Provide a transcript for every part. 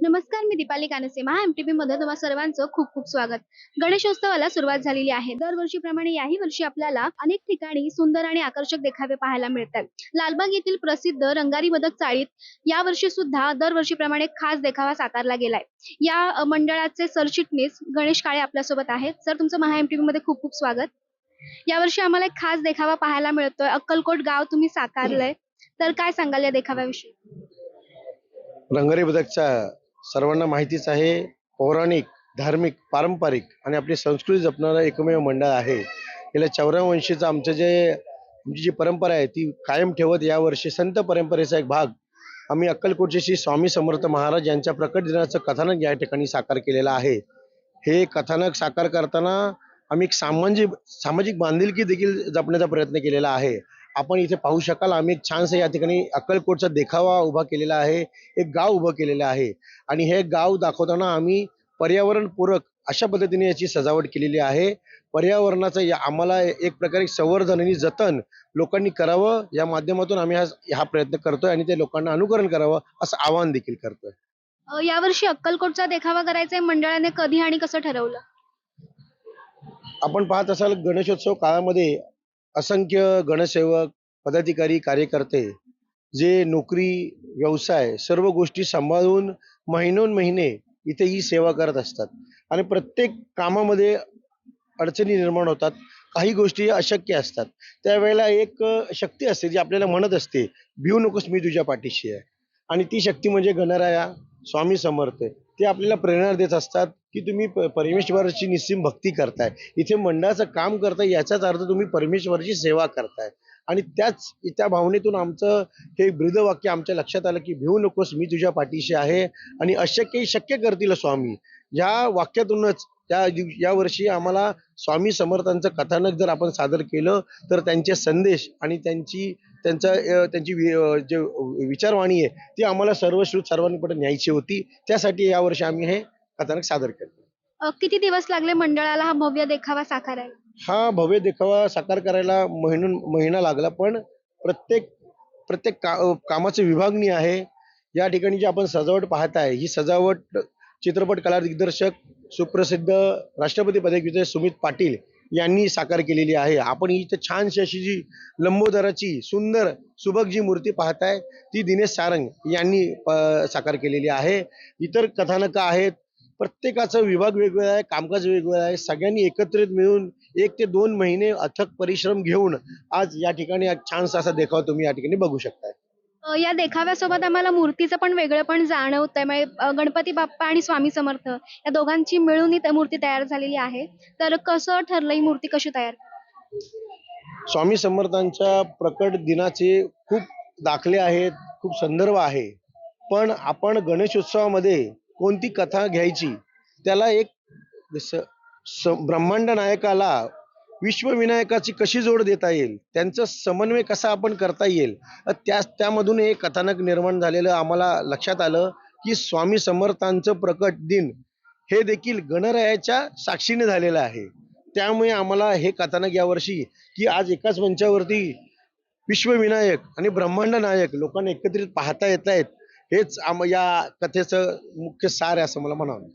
नमस्कार मी दीपाली कानसे महा एमटीपी मध्ये तुम्हा सर्वांचं खूप खूप स्वागत. गणेशोत्सवाला सुरुवात झालेली आहे. दरवर्षीप्रमाणे याही वर्षी आपल्याला अनेक ठिकाणी सुंदर आणि आकर्षक देखावे पाहायला मिळतात. लालबाग येथील प्रसिद्ध रंगारी बदक चाळीत या वर्षी सुद्धा दरवर्षीप्रमाणे खास देखावा साकारला गेलाय. या मंडळाचे सरचिटणीस गणेश काळे आपल्यासोबत आहेत. सर तुमचं महा एमटीपी मध्ये खूप खूप स्वागत. यावर्षी आम्हाला एक खास देखावा पाहायला मिळतोय. अक्कलकोट गाव तुम्ही साकारलंय तर काय सांगाल या देखाव्याविषयी? रंगारी बदकचा सर्वांना माहितीच आहे पौराणिक धार्मिक पारंपरिक आणि आपली संस्कृती जपणारं एकमेव मंडळ आहे. गेल्या चौऱ्याण्णव आमचं जे आमची जी परंपरा आहे ती कायम ठेवत यावर्षी संत परंपरेचा एक भाग आम्ही अक्कलकोटचे श्री स्वामी समर्थ महाराज यांच्या प्रकट दिनाचं कथानक या ठिकाणी साकार केलेलं आहे. हे कथानक साकार करताना आम्ही एक सामाजिक सामाजिक बांधिलकी देखील जपण्याचा प्रयत्न केलेला आहे. आपण इथे पाहू शकाल आम्ही एक छानसं या ठिकाणी अक्कलकोटचा देखावा उभा केलेला आहे एक गाव उभं केलेलं आहे. आणि हे गाव दाखवताना आम्ही पर्यावरणपूरक अशा पद्धतीने याची सजावट केलेली आहे. पर्यावरणाचं या आम्हाला एक प्रकारे संवर्धन आणि जतन लोकांनी करावं या माध्यमातून आम्ही हा हा प्रयत्न करतोय आणि ते लोकांना अनुकरण करावं असं आवाहन देखील करतोय. यावर्षी अक्कलकोटचा देखावा करायचा मंडळाने कधी आणि कसं ठरवलं? आपण पाहत असाल गणेशोत्सव काळामध्ये असंख्य गणसेवक पदाधिकारी कार्यकर्ते जे नोकरी व्यवसाय सर्व गोष्टी सांभाळून महिनोन महिने इथे ही सेवा करत असतात. आणि प्रत्येक कामामध्ये अडचणी निर्माण होतात. काही गोष्टी अशक्य असतात. त्यावेळेला एक शक्ती असते जी आपल्याला म्हणत असते भिऊ नकोस मी तुझ्या पाठीशी आहे. आणि ती शक्ती म्हणजे गणराया स्वामी समर्थ. ते आपल्याला प्रेरणा देत असतात. की तुम्ही प- परमेश्वराची निस्सीम भक्ती करताय. इथे मंडळाचं काम करताय याचाच अर्थ तुम्ही परमेश्वराची सेवा करताय. आणि त्याच त्या भावनेतून आमचं हे ब्रीदवाक्य आमच्या लक्षात आलं की भिवू नकोस मी तुझ्या पाठीशी आहे आणि अशक्य शक्य करतील स्वामी. या वाक्यातूनच त्या या वर्षी आम्हाला स्वामी समर्थांचं कथानक जर आपण सादर केलं तर त्यांचे संदेश आणि त्यांची त्यांचा त्यांची वि- जे विचारवाणी आहे ती आम्हाला सर्वश्रुत सर्वांकडे न्यायची होती. त्यासाठी यावर्षी आम्ही हे कथानक सादर केलं. अ, किती दिवस लागले मंडळाला हा भव्य देखावा साकारायला हा भव्य देखावा साकार करायला महिनून महिना लागला पण प्रत्येक प्रत्येक का अ, कामाची विभागणी आहे. या ठिकाणी जी आपण सजावट पाहताय ही सजावट चित्रपट कला दिग्दर्शक सुप्रसिद्ध राष्ट्रपती पदक विजय सुमित पाटील यांनी साकार केलेली आहे. आपण इथे छानशी अशी जी लंबोदराची सुंदर सुबक जी मूर्ती पाहताय ती दिनेश सारंग यांनी साकार केलेली आहे. इतर कथानकं आहेत प्रत्येकाचा विभाग वेगवेगळा आहे कामकाज वेगवेगळं आहे. सगळ्यांनी एकत्रित मिळून एक ते दोन महिने अथक परिश्रम घेऊन आज या ठिकाणी छानसा असा देखावा तुम्ही या ठिकाणी बघू शकताय. या देखाव्यासोबत आम्हाला मूर्तीचं पण वेगळं पण जाणवत आहे म्हणजे गणपती बाप्पा आणि स्वामी समर्थ या दोघांची मिळून ही मूर्ती तयार झालेली आहे. तर कसं ठरलं ही मूर्ती कशी तयार स्वामी समर्थांच्या प्रकट दिनाचे खूप दाखले आहेत खूप संदर्भ आहे. पण आपण गणेशोत्सवामध्ये कोणती कथा घ्यायची? त्याला एक स- स- ब्रह्मांड नायकाला विश्वविनायकाची कशी जोड देता येईल? त्यांचं समन्वय कसा आपण करता येईल? त्या त्यामधून एक कथानक निर्माण झालेलं आम्हाला लक्षात आलं की स्वामी समर्थांचं प्रकट दिन हे देखील गणरायाच्या साक्षीने झालेलं आहे. त्यामुळे आम्हाला हे कथानक यावर्षी की आज एकाच मंचावरती विश्वविनायक आणि ब्रह्मांड नायक लोकांना एकत्रित पाहता येत आहेत हेच आम या कथेचं मुख्य सार आहे असं मला म्हणावं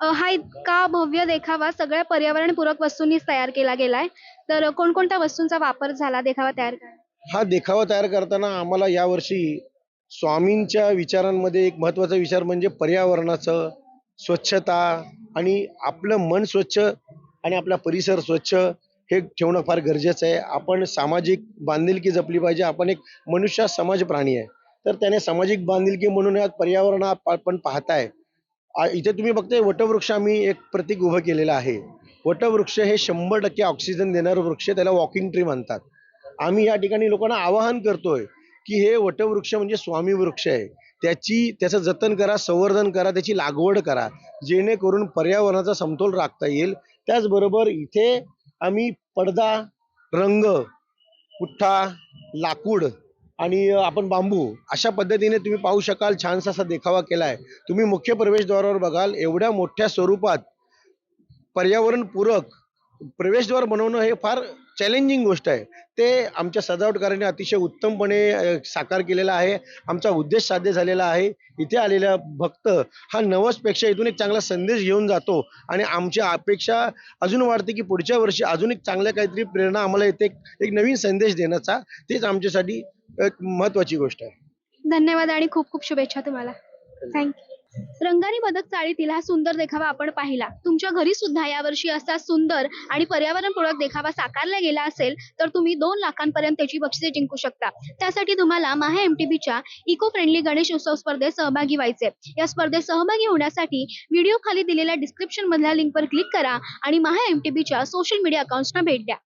अ, हा इतका भव्य देखावा सगळ्या पर्यावरणपूरक वस्तूंनीच तयार केला गेलाय. तर कोणकोणत्या वस्तूंचा वापर झाला देखावा तयार करायला हा देखावा तयार करताना आम्हाला यावर्षी स्वामींच्या विचारांमध्ये एक महत्त्वाचा विचार म्हणजे पर्यावरणाचं स्वच्छता आणि आपलं मन स्वच्छ आणि आपला परिसर स्वच्छ हे ठेवणं फार गरजेचं आहे. आपण सामाजिक बांधिलकी जपली पाहिजे. आपण एक मनुष्य हा समाज प्राणी आहे. तर त्याने सामाजिक बांधिलकी म्हणून आज पर्यावरण आपण पाहताय. इथे तुम्ही बघताय वटवृक्ष आम्ही एक प्रतीक उभं केलेलं आहे. वटवृक्ष हे शंभर टक्के ऑक्सिजन देणारं वृक्ष त्याला वॉकिंग ट्री म्हणतात. आम्ही या ठिकाणी लोकांना आवाहन करतोय की हे वटवृक्ष म्हणजे स्वामी वृक्ष आहे. त्याची त्याचं जतन करा संवर्धन करा त्याची लागवड करा जेणेकरून पर्यावरणाचा समतोल राखता येईल. त्याचबरोबर इथे आम्ही पडदा रंग पुठ्ठा लाकूड आणि आपण बांबू अशा पद्धतीने तुम्ही पाहू शकाल छानसा असा देखावा केला आहे तुम्ही मुख्य प्रवेशद्वारावर बघाल एवढ्या मोठ्या स्वरूपात पर्यावरणपूरक प्रवेशद्वार बनवणं हे फार चॅलेंजिंग गोष्ट आहे. ते आमच्या सजावटकारांनी अतिशय उत्तमपणे साकार केलेला आहे. आमचा उद्देश साध्य झालेला आहे. इथे आलेला भक्त हा नवसपेक्षा इथून एक चांगला संदेश घेऊन जातो आणि आमची अपेक्षा अजून वाढते की पुढच्या वर्षी अजून एक चांगल्या काहीतरी प्रेरणा आम्हाला येते एक नवीन संदेश देण्याचा. तेच आमच्यासाठी एक महत्वाची गोष्ट आहे. धन्यवाद आणि खूप खूप शुभेच्छा तुम्हाला. थँक्यू रंगारी मदत चाळीतील हा सुंदर देखावा आपण पाहिला. तुमच्या घरी सुद्धा यावर्षी असा सुंदर आणि पर्यावरणपूरक देखावा साकारला गेला असेल तर तुम्ही दोन लाखांपर्यंत त्याची बक्षिसे जिंकू शकता. त्यासाठी तुम्हाला महा एमटीबीच्या इको फ्रेंडली गणेश उत्सव स्पर्धेत सहभागी व्हायचे या स्पर्धेत सहभागी होण्यासाठी व्हिडिओ खाली दिलेल्या डिस्क्रिप्शन मधल्या लिंकवर क्लिक करा आणि महा एमटीबीच्या सोशल मीडिया अकाउंट्सना भेट द्या.